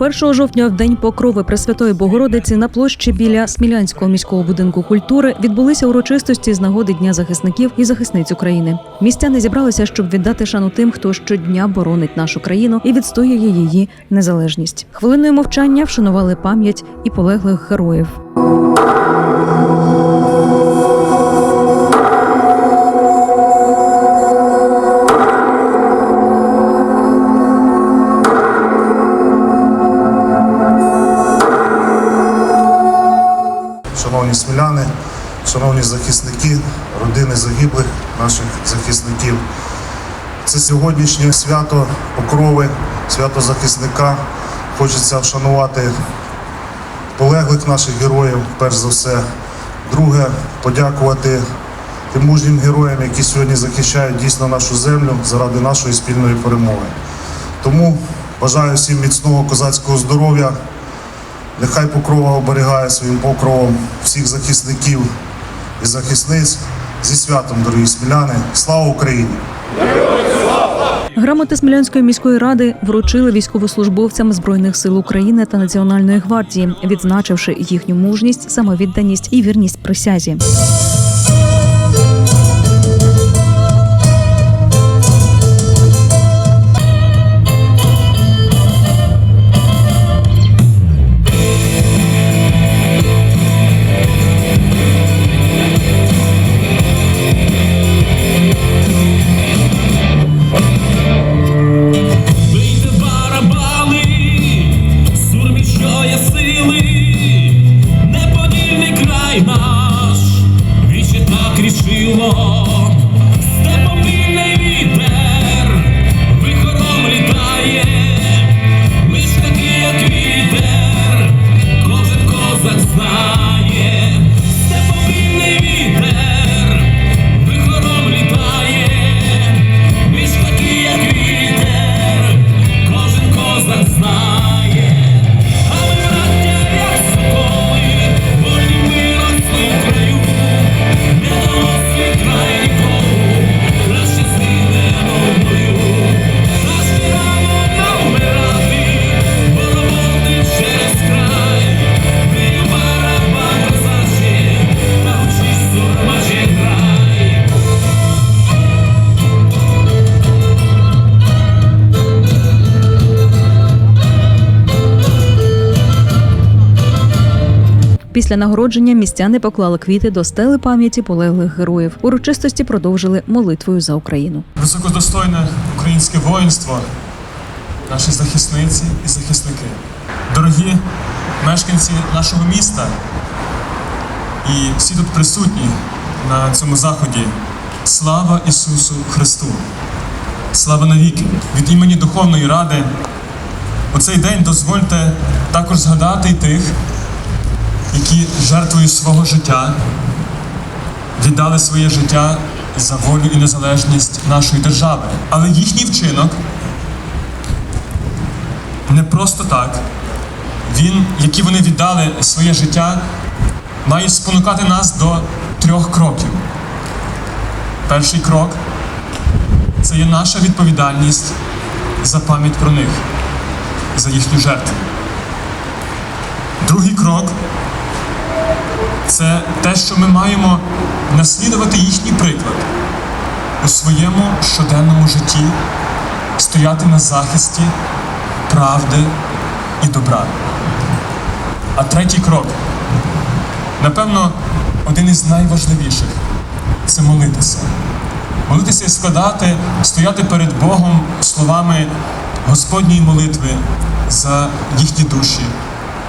1 жовтня, в день покрови Пресвятої Богородиці, на площі біля Смілянського міського будинку культури відбулися урочистості з нагоди Дня захисників і захисниць України. Містяни зібралися, щоб віддати шану тим, хто щодня боронить нашу країну і відстоює її незалежність. Хвилиною мовчання вшанували пам'ять і полеглих героїв. Шановні сміляни, шановні захисники, родини загиблих наших захисників. Це сьогоднішнє свято покрови, свято захисника. Хочеться вшанувати полеглих наших героїв, перш за все. Друге, подякувати тим мужнім героям, які сьогодні захищають дійсно нашу землю заради нашої спільної перемоги. Тому бажаю всім міцного козацького здоров'я. Нехай покрова оберігає своїм покровом всіх захисників і захисниць. Зі святом, дорогі сміляни! Слава Україні! Грамоти Смілянської міської ради вручили військовослужбовцям збройних сил України та Національної гвардії, відзначивши їхню мужність, самовідданість і вірність присязі. my. Після нагородження містяни поклали квіти до стели пам'яті полеглих героїв. Урочистості продовжили молитвою за Україну. Високодостойне українське воїнство, наші захисниці і захисники, дорогі мешканці нашого міста і всі тут присутні на цьому заході. Слава Ісусу Христу! Слава навіки! Від імені Духовної Ради у цей день дозвольте також згадати й тих, які жертвою свого життя віддали своє життя за волю і незалежність нашої держави. Але їхній вчинок не просто так. Він, які вони віддали своє життя, має спонукати нас до трьох кроків. Перший крок це є наша відповідальність за пам'ять про них, за їхню жертву. Другий крок це те, що ми маємо наслідувати їхній приклад у своєму щоденному житті, стояти на захисті правди і добра. А третій крок, напевно, один із найважливіших це молитися. Молитися і складати, стояти перед Богом словами Господньої молитви за їхні душі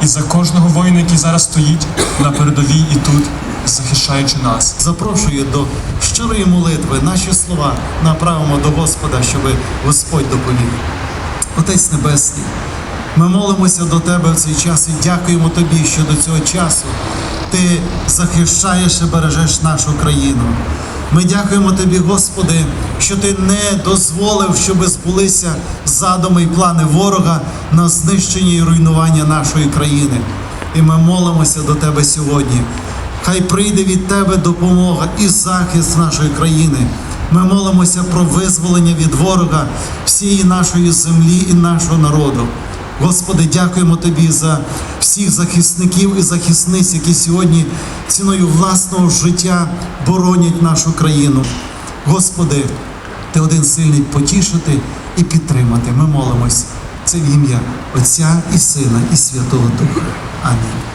і за кожного воїна, який зараз стоїть на передовій і тут, захищаючи нас. Запрошую до щирої молитви наші слова направимо до Господа, щоб Господь допоміг. Отець Небесний, ми молимося до Тебе в цей час і дякуємо Тобі, що до цього часу Ти захищаєш і бережеш нашу країну. Ми дякуємо Тобі, Господи, що Ти не дозволив, щоб збулися задуми і плани ворога на знищення і руйнування нашої країни. І ми молимося до Тебе сьогодні. Хай прийде від Тебе допомога і захист нашої країни. Ми молимося про визволення від ворога всієї нашої землі і нашого народу. Господи, дякуємо Тобі за всіх захисників і захисниць, які сьогодні ціною власного життя боронять нашу країну. Господи, Ти один сильний потішити і підтримати. Ми молимось. Це в ім'я Отця і Сина, і Святого Духа. Амінь.